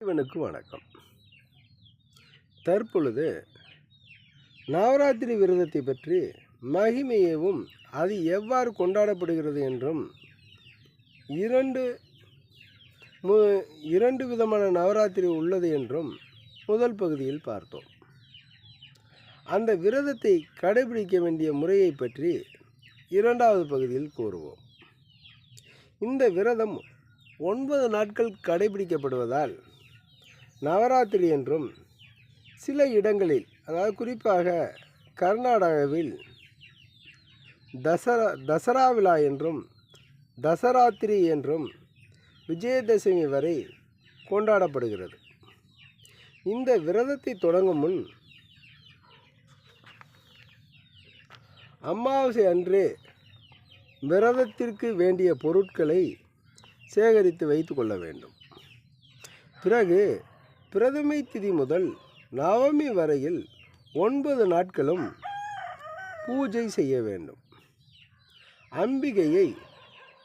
இவனுக்கு வணக்கம். தற்பொழுது நவராத்திரி விரதத்தை பற்றி மகிமையவும் அது எவ்வாறு கொண்டாடப்படுகிறது என்றும் இரண்டு மு இரண்டு விதமான நவராத்திரி உள்ளது என்றும் முதல் பகுதியில் பார்த்தோம். அந்த விரதத்தை கடைபிடிக்க வேண்டிய முறையை பற்றி இரண்டாவது பகுதியில் கூறுவோம். இந்த விரதம் ஒன்பது நாட்கள் கடைபிடிக்கப்படுவதால் நவராத்திரி என்றும் சில இடங்களில் அதாவது குறிப்பாக கர்நாடகாவில் தசரா தசரா விழா என்றும் தசராத்திரி என்றும் விஜயதசமி வரை கொண்டாடப்படுகிறது. இந்த விரதத்தை தொடங்கும் முன் அமாவாசை அன்று விரதத்திற்கு வேண்டிய பொருட்களை சேகரித்து வைத்து கொள்ள வேண்டும். பிறகு பிரதமை திதி முதல் நவமி வரையில் ஒன்பது நாட்களும் பூஜை செய்ய வேண்டும். அம்பிகையை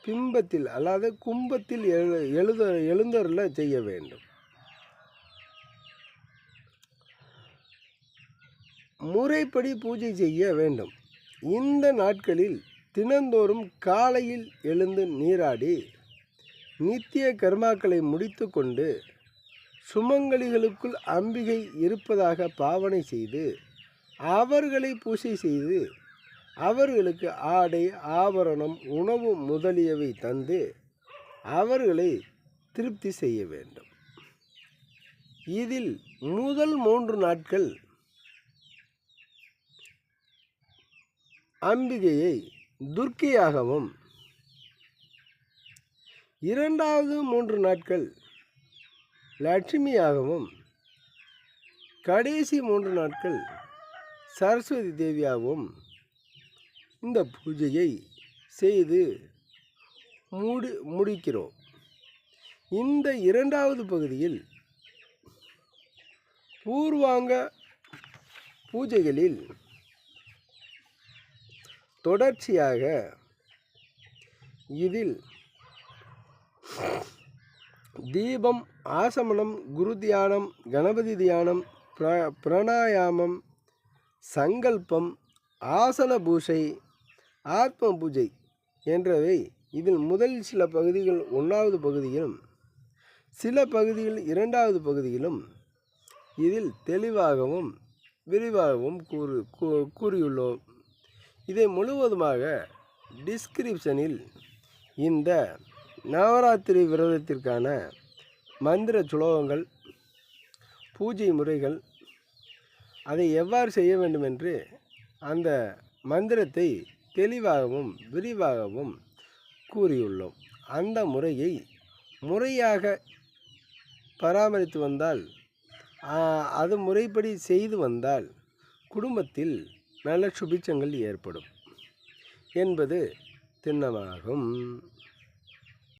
பிம்பத்தில் அல்லாத கும்பத்தில் எழு எழுத எழுந்தருள செய்ய வேண்டும். முறைப்படி பூஜை செய்ய வேண்டும். இந்த நாட்களில் தினந்தோறும் காலையில் எழுந்து நீராடி நித்திய கர்மாக்களை முடித்து கொண்டு சுமங்கலிகளுக்குள் அம்பிகை இருப்பதாக பாவனை செய்து அவர்களை பூஜை செய்து அவர்களுக்கு ஆடை ஆபரணம் உணவு முதலியவை தந்து அவர்களை திருப்தி செய்ய வேண்டும். இதில் முதல் மூன்று நாட்கள் அம்பிகையை துர்க்கையாகவும் இரண்டாவது மூன்று நாட்கள் லட்சுமியாகவும் கடைசி மூன்று நாட்கள் சரஸ்வதி தேவியாகவும் இந்த பூஜையை செய்து மூடி முடிக்கிறோம். இந்த இரண்டாவது பகுதியில் பூர்வாங்க பூஜைகளில் தொடர்ச்சியாக இதில் தீபம் ஆசமனம் குரு தியானம் கணபதி தியானம் பிர பிரணாயாமம் சங்கல்பம் ஆசன பூஜை ஆத்ம பூஜை என்றவை இதில் முதல் சில பகுதிகள் ஒன்றாவது பகுதியிலும் சில பகுதிகள் இரண்டாவது பகுதியிலும் இதில் தெளிவாகவும் விரிவாகவும் கூறு கூ- கூறியுள்ளோம். இதை முழுவதுமாக டிஸ்கிரிப்ஷனில் இந்த நவராத்திரி விரதத்திற்கான மந்திர சுலோகங்கள் பூஜை முறைகள் அதை எவ்வாறு செய்ய வேண்டும் என்று அந்த மந்திரத்தை தெளிவாகவும் விரிவாகவும் கூறியுள்ளோம். அந்த முறையை முறையாக பராமரித்து வந்தால் அது முறைப்படி செய்து வந்தால் குடும்பத்தில் நல்ல சுபிச்சங்கள் ஏற்படும் என்பது திண்ணமாகும்.